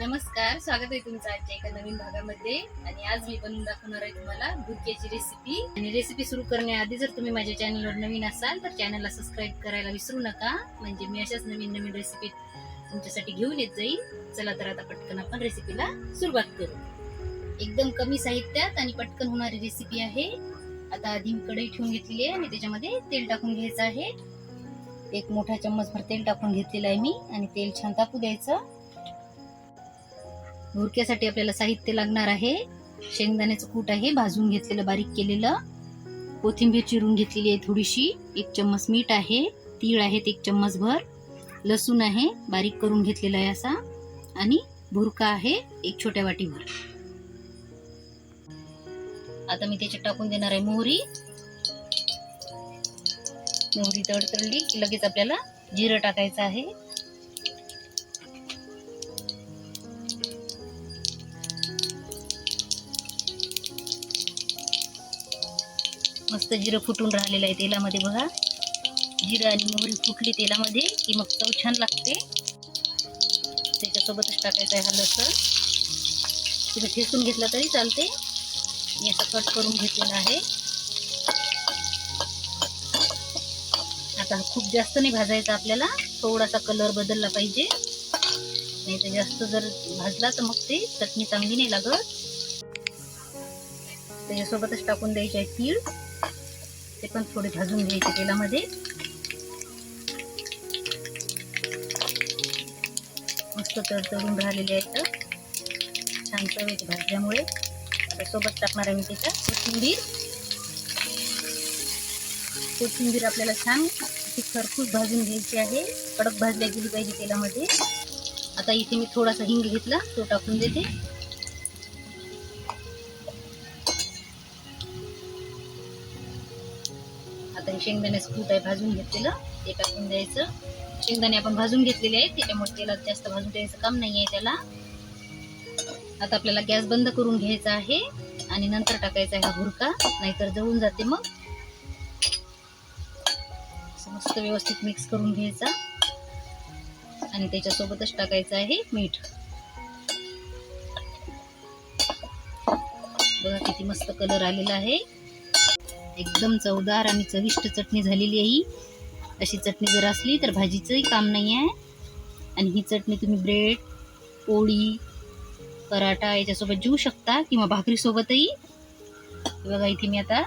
नमस्कार स्वागत आहे तुमचं आजच्या एका नवीन भागामध्ये. आणि आज मी बनवून दाखवणार आहे तुम्हाला भुर्क्याची रेसिपी आणि रेसिपी सुरू करण्याआधी जर तुम्ही माझ्या चॅनलवर नवीन असाल तर चॅनलला सबस्क्राईब करायला विसरू नका. म्हणजे मी अशाच नवीन नवीन रेसिपी तुमच्यासाठी घेऊन येत जाईल चला तर आता पटकन आपण रेसिपीला सुरुवात करू. एकदम कमी साहित्यात आणि पटकन होणारी रेसिपी आहे. आता आधी मी कढई ठेवून घेतलेली आहे आणि त्याच्यामध्ये तेल टाकून घ्यायचं आहे. एक मोठा चम्मचभर तेल टाकून घेतलेलं आहे मी. आणि तेल छान तापू द्यायचं. भुरक्यासाठी आपल्याला साहित्य लागणार आहे. शेंगदाण्याचं कूट आहे भाजून घेतलेलं बारीक केलेलं. कोथिंबीर चिरून घेतलेली आहे थोडीशी. एक चम्मच मीठ आहे तीळ आहेत एक चम्मच भर लसूण आहे बारीक करून घेतलेला आहे असा. आणि भुरका आहे एक छोट्या वाटीभर. आता मी त्याच्यात टाकून देणार आहे मोहरी. मोहरी तडतडली की लगेच आपल्याला जिरं टाकायचं आहे. मस्त जिरं फुटून राहिलेलं आहे तेलामध्ये बघा. जिरं आणि मोहरी फुटली तेलामध्ये की मग चव छान लागते. त्याच्यासोबतच टाकायचं आहे हा लसण तुम्ही ठेसून घेतला तरी चालते. मी असं कट करून घेतलेला आहे. आता हा खूप जास्त नाही भाजायचा आपल्याला. थोडासा कलर बदलला पाहिजे. नाही तर जास्त जर भाजला तर मग ते चटणी चांगली नाही लागत. त्याच्यासोबतच टाकून द्यायची आहे तीळ. ते पण थोडे भाजून घ्यायचे तेलामध्ये. मस्त तडतडून राहिलेले आहेत छान चव भाजल्यामुळे. आता सोबत टाकणार आहे मी त्याच्यात कोथिंबीर. कोथिंबीर आपल्याला छान ती खरपूस भाजून घ्यायची आहे. कडक भाजल्या गेली पाहिजे तेलामध्ये. आता इथे मी थोडासा हिंग घेतला तो टाकून देते. आता हे शेंगदाण्याचं कूट आहे भाजून घेतलेलं. ते टाकून द्यायचं. शेंगदाणे आपण भाजून घेतलेले आहेत. त्याच्यामुळे तेलात जास्त भाजून द्यायचं काम नाही आहे त्याला. आता आपल्याला गॅस बंद करून घ्यायचा आहे आणि नंतर टाकायचा आहे हा भुरका नाहीतर जळून जाते मग. मस्त व्यवस्थित मिक्स करून घ्यायचा. आणि त्याच्यासोबतच टाकायचं आहे मीठ. बघा किती मस्त कलर आलेला आहे. एकदम चवदार आणि चविष्ट चटणी झालेली आहे ही. अशी चटणी जर असली तर भाजीचंही काम नाही आहे. आणि ही चटणी तुम्ही ब्रेड पोळी पराठा याच्यासोबत जेवू शकता किंवा भाकरीसोबतही. बघा इथे मी आता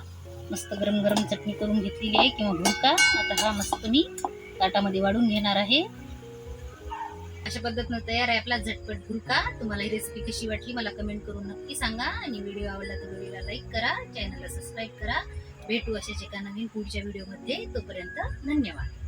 मस्त गरम गरम चटणी करून घेतलेली आहे किंवा भुरका आता हा मस्त मी ताटामध्ये वाढून घेणार आहे. अशा पद्धतीनं तयार आहे आपला झटपट भुरका तुम्हाला ही रेसिपी कशी वाटली मला कमेंट करून नक्की सांगा. आणि व्हिडिओ आवडला तर व्हिडिओला लाईक करा. चॅनलला सबस्क्राईब करा. भेटू अशाच एका नवीन पुढच्या व्हिडिओमध्ये. तोपर्यंत धन्यवाद.